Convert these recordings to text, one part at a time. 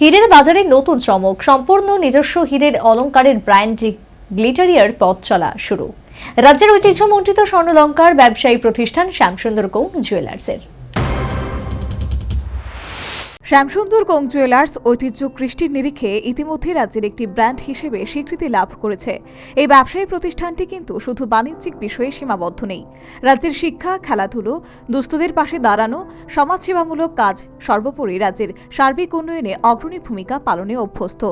হীরের বাজারে নতুন চমক। সম্পূর্ণ নিজস্ব হীরের অলঙ্কারের ব্র্যান্ড গ্লিটারিয়ার পথ চলা শুরু। রাজ্যের ঐতিহ্যমণ্ডিত স্বর্ণলঙ্কার ব্যবসায়ী প্রতিষ্ঠান শ্যামসুন্দর কৌ জুয়েলার্সের। শ্যামসুন্দর কোং জুয়েলার্স ঐতিহ্য কৃষ্টির নিরিখে ইতিমধ্যে রাজ্যের একটি ব্র্যান্ড হিসেবে স্বীকৃতি লাভ করেছে। এই ব্যবসায়ী প্রতিষ্ঠানটি কিন্তু শুধু বাণিজ্যিক বিষয়ে সীমাবদ্ধ নেই। রাজ্যের শিক্ষা, খেলাধুলো, দুস্থদের পাশে দাঁড়ানো, সমাজসেবামূলক কাজ, সর্বোপরি রাজ্যের সার্বিক উন্নয়নে অগ্রণী ভূমিকা পালনে অভ্যস্ত।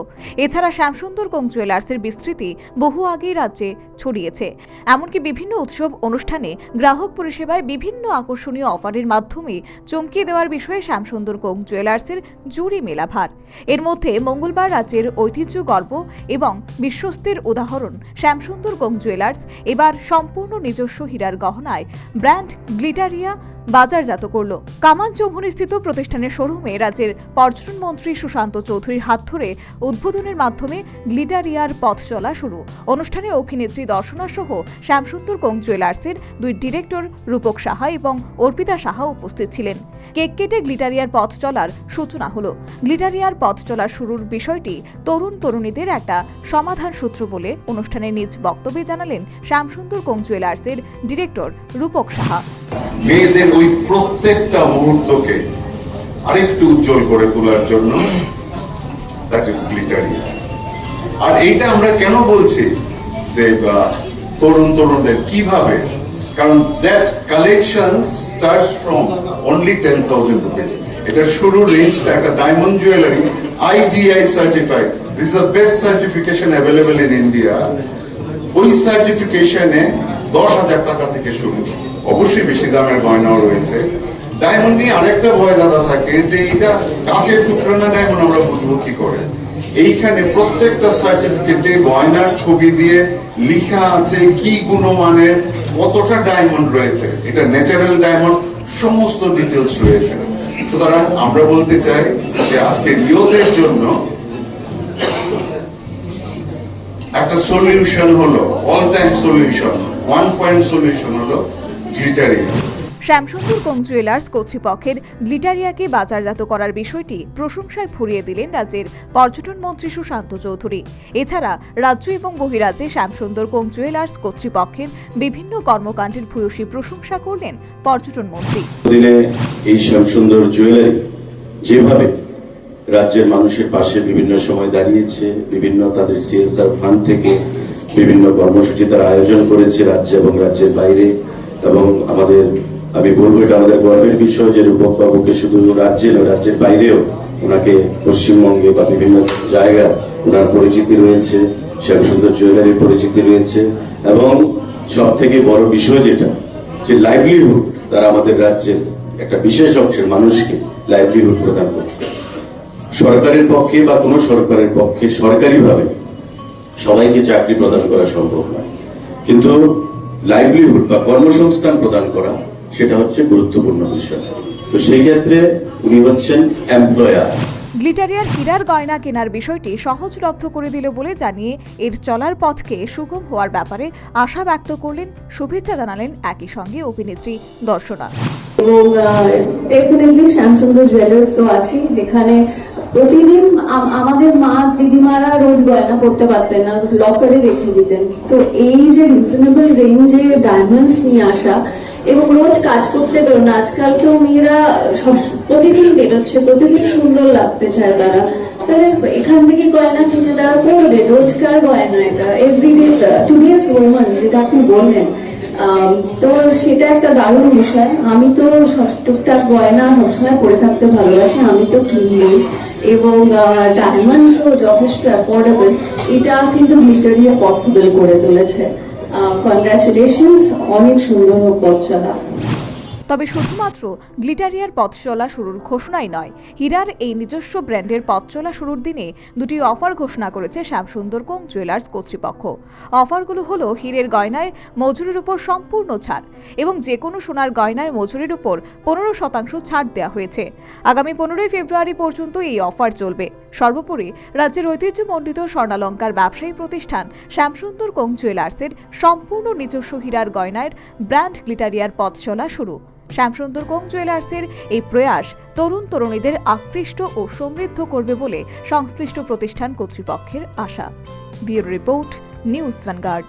এছাড়া শ্যামসুন্দর কোং জুয়েলার্সের বিস্তৃতি বহু আগেই রাজ্যে ছড়িয়েছে। এমনকি বিভিন্ন উৎসব, অনুষ্ঠানে গ্রাহক পরিষেবায় বিভিন্ন আকর্ষণীয় অফারের মাধ্যমে চমকিয়ে দেওয়ার বিষয়ে শ্যামসুন্দর কোং জুয়েলার্সের জুরি মেলাভার। এর মধ্যে মঙ্গলবার রাজ্যের ঐতিহ্য গর্ব এবং বিশ্বস্তের উদাহরণ শ্যামসুন্দর কোং জুয়েলার্স, এবার সম্পূর্ণ নিজস্ব হীরার গহনায় ব্র্যান্ড গ্লিটারিয়া বাজারজাত করল। কামান চৌমুহনীস্থিত প্রতিষ্ঠানের শোরুমে রাজ্যের পর্যটন মন্ত্রী সুশান্ত চৌধুরীর হাত ধরে উদ্বোধনের মাধ্যমে গ্লিটারিয়ার পথ চলা শুরু। অনুষ্ঠানে অভিনেত্রী দর্শনা সহ শ্যামসুন্দর কোং জুয়েলার্সের দুই ডিরেক্টর রূপক সাহা এবং অর্পিতা সাহা উপস্থিত ছিলেন। কেক কেটে গ্লিটারিয়ার পথ চলার সূচনা হলো। গ্লিটারিয়ার পথ চলার শুরুর বিষয়টি তরুণ তরুণীদের একটা সমাধান সূত্র বলে অনুষ্ঠানে নিজ বক্তব্যে জানালেন শ্যামসুন্দর কোং জুয়েলার্সের ডিরেক্টর রূপক সাহা। মেয়েদের ওই প্রত্যেকটা মুহূর্তকে আরেকটু উজ্জ্বল করে তোলার জন্য দ্যাট ইজ গ্লিটারি আর এইটা আমরা কেন বলছি যে তরুণ তরুণদের? কীভাবে? কারণ that collection start from only ten thousand rupees এটা শুরু রেঞ্জটা একটা diamond jewellery IGI certified this the best certification available in India ওই সার্টিফিকেশনে দশ হাজার টাকা থেকে শুরু। অবশ্যই বেশি দামের গয়নাও রয়েছে। ডায়মন্ড নিয়ে আরেকটা ভয় দাদা থাকে যে এটা কাঁচের টুকরা না ডায়মন্ড আমরা বুঝব কি করে? এইখানে প্রত্যেকটা সার্টিফিকেটে গয়নার ছবি দিয়ে লিখা আছে কি গুণমানের, কতটা ডায়মন্ড রয়েছে। এটা ন্যাচারাল ডায়মন্ড সমস্ত ডিটেলস রয়েছে। সুতরাং আমরা বলতে চাই যে আজকের ইয়তের জন্য একটা সলিউশন হলো all time solution one point solution হলো গ্লিটারিয়া শ্যামসুন্দর কোং জুয়েলার্স কর্তৃপক্ষের গ্লিটারিয়াকে বাজারজাত করার বিষয়টি প্রশংসায় ভরিয়ে দিলেন রাজ্যের পর্যটন মন্ত্রী সুশান্ত চৌধুরী। এছাড়া রাজ্য এবং বহিরাজ্যে শ্যামসুন্দর কোং জুয়েলার্স কর্তৃপক্ষের বিভিন্ন কর্মকাণ্ডের ভূয়সী প্রশংসা করলেন পর্যটন মন্ত্রী। দিনে এই শ্যামসুন্দর জুয়েলারি যেভাবে রাজ্যের মানুষের পাশে বিভিন্ন সময় দাঁড়িয়েছে বিভিন্ন তাদের সিএসআর ফান্ড থেকে বিভিন্ন কর্মসূচি তারা আয়োজন করেছে রাজ্যে এবং রাজ্যের বাইরে এবং আমাদের, আমি বলব এটা আমাদের গর্বের বিষয় যে রূপক বাবুকে শুধু রাজ্যে নয়, রাজ্যের বাইরেও ওনাকে পশ্চিমবঙ্গে বা বিভিন্ন জায়গায় ওনার পরিচিতি রয়েছে, শ্যামসুন্দর জুয়েলারির পরিচিতি রয়েছে, এবং সব থেকে বড় বিষয় যেটা, যে লাইভলিহুড তারা আমাদের রাজ্যের একটা বিশেষ অংশের মানুষকে লাইভলিহুড প্রদান করে। সরকারের পক্ষে বা কোনো সরকারের পক্ষে সরকারিভাবে সবাইকে চাকরি প্রদান করা সম্ভব নয়। কিন্তু লাইভলিহুড বা কর্মসংস্থান প্রদান করা সেটা হচ্ছে গুরুত্বপূর্ণ বিষয়। তো সেই ক্ষেত্রে উনি হচ্ছেন এমপ্লয়ার গ্লিটারিয়ার হীরার গয়না কেনার বিষয়টি সহজলব্ধ করে দিল বলে জানিয়ে এর চলার পথকে সুগম হওয়ার ব্যাপারে আশা ব্যক্ত করলেন শুভেচ্ছা জানালেন একই সঙ্গে অভিনেত্রী দর্শনা। এবং ডেফিনেটলি শ্যামসুন্দর জুয়েলার্স তো আছি যেখানে প্রতিদিন আমাদের মা দিদিমারা রোজ গয়না পড়তে পারতেন না, লকারে রেখে দিতেন। তো এই যে রিজনেবল রেঞ্জে ডায়মন্ডস নিয়ে আসা এবং রোজ কাজ করতে বেরোন আজকাল তো মেয়েরা প্রতিদিন বেরোচ্ছে, প্রতিদিন সুন্দর লাগতে চায় তারা। তাহলে এখান থেকে গয়না কিনে দেওয়া পড়বে রোজকার গয়না এটা এভরিডে টুডেস ওমান যেটা আপনি বললেন তো সেটা একটা দারুণ বিষয়। আমি তো টুকটাক গয়না সবসময় পরে থাকতে ভালোবাসি, আমি তো কিনলি। এবং ডায়মন্ডসও যথেষ্ট অ্যাফোর্ডেবল এটা কিন্তু গ্লিটারিয়া পসিবল করে তুলেছে। কনগ্রাচুলেশনস অনেক সুন্দর হোক পথ চলা। তবে শুধুমাত্র গ্লিটারিয়ার পথ চলা শুরুর ঘোষণাই নয়, হীরার এই নিজস্ব ব্র্যান্ডের পথ চলা শুরুর দিনে দুটি অফার ঘোষণা করেছে শ্যামসুন্দর কোং জুয়েলার্স কর্তৃপক্ষ। অফারগুলো হলো হীরের গয়নায় মজুরির উপর সম্পূর্ণ ছাড় এবং যে কোনো সোনার গয়নায় মজুরির উপর পনেরো শতাংশ ছাড় দেওয়া হয়েছে। আগামী পনেরোই ফেব্রুয়ারি পর্যন্ত এই অফার চলবে। সর্বোপরি রাজ্যের ঐতিহ্যমণ্ডিত স্বর্ণালঙ্কার ব্যবসায়ী প্রতিষ্ঠান শ্যামসুন্দর কোং জুয়েলার্সের সম্পূর্ণ নিজস্ব হীরার গয়নার ব্র্যান্ড গ্লিটারিয়ার পথ চলা শুরু। শ্যামসুন্দর কোং জুয়েলার্সের এই প্রয়াস তরুণ তরুণীদের আকৃষ্ট ও সমৃদ্ধ করবে বলে সংশ্লিষ্ট প্রতিষ্ঠান কর্তৃপক্ষের আশা। Bureau report, News Vanguard